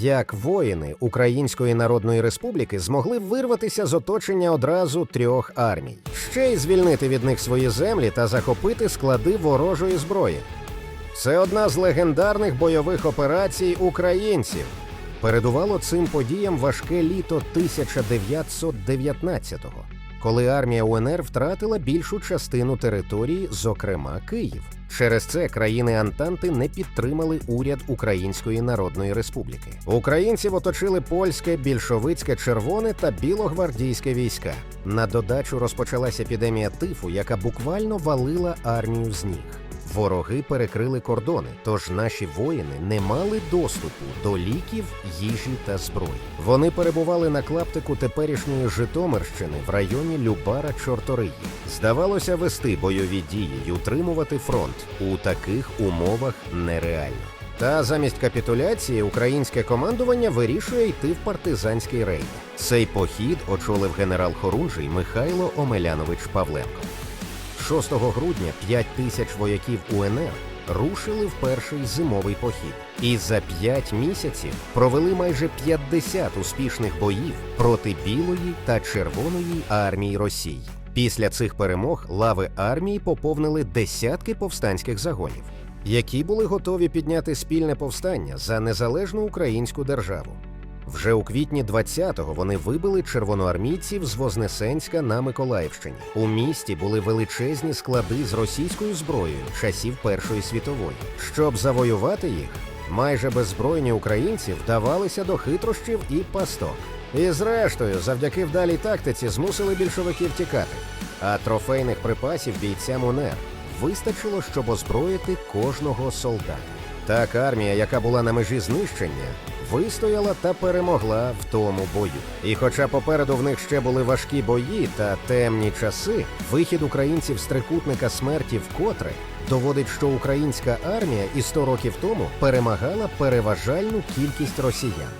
Як воїни Української Народної Республіки змогли вирватися з оточення одразу трьох армій, ще й звільнити від них свої землі та захопити склади ворожої зброї. Це одна з легендарних бойових операцій українців. Передувало цим подіям важке літо 1919-го, коли армія УНР втратила більшу частину території, зокрема Київ. Через це країни Антанти не підтримали уряд Української Народної Республіки. Українців оточили польське, більшовицьке, червоне та білогвардійське війська. На додачу розпочалася епідемія тифу, яка буквально валила армію з ніг. Вороги перекрили кордони, тож наші воїни не мали доступу до ліків, їжі та зброї. Вони перебували на клаптику теперішньої Житомирщини в районі Любара Чорториї. Здавалося, вести бойові дії й утримувати фронт у таких умовах нереально. Та замість капітуляції українське командування вирішує йти в партизанський рейд. Цей похід очолив генерал Хорунжий Михайло Омелянович Павленко. 6 грудня 5 тисяч вояків УНР рушили в перший зимовий похід і за 5 місяців провели майже 50 успішних боїв проти білої та червоної армії Росії. Після цих перемог лави армії поповнили десятки повстанських загонів, які були готові підняти спільне повстання за незалежну українську державу. Вже у квітні 20-го вони вибили червоноармійців з Вознесенська на Миколаївщині. У місті були величезні склади з російською зброєю часів Першої світової. Щоб завоювати їх, майже беззбройні українці вдавалися до хитрощів і пасток. І зрештою, завдяки вдалій тактиці, змусили більшовиків тікати. А трофейних припасів бійцям УНР вистачило, щоб озброїти кожного солдата. Так армія, яка була на межі знищення, вистояла та перемогла в тому бою. І хоча попереду в них ще були важкі бої та темні часи, вихід українців з трикутника смерті вкотре доводить, що українська армія і 100 років тому перемагала переважальну кількість росіян.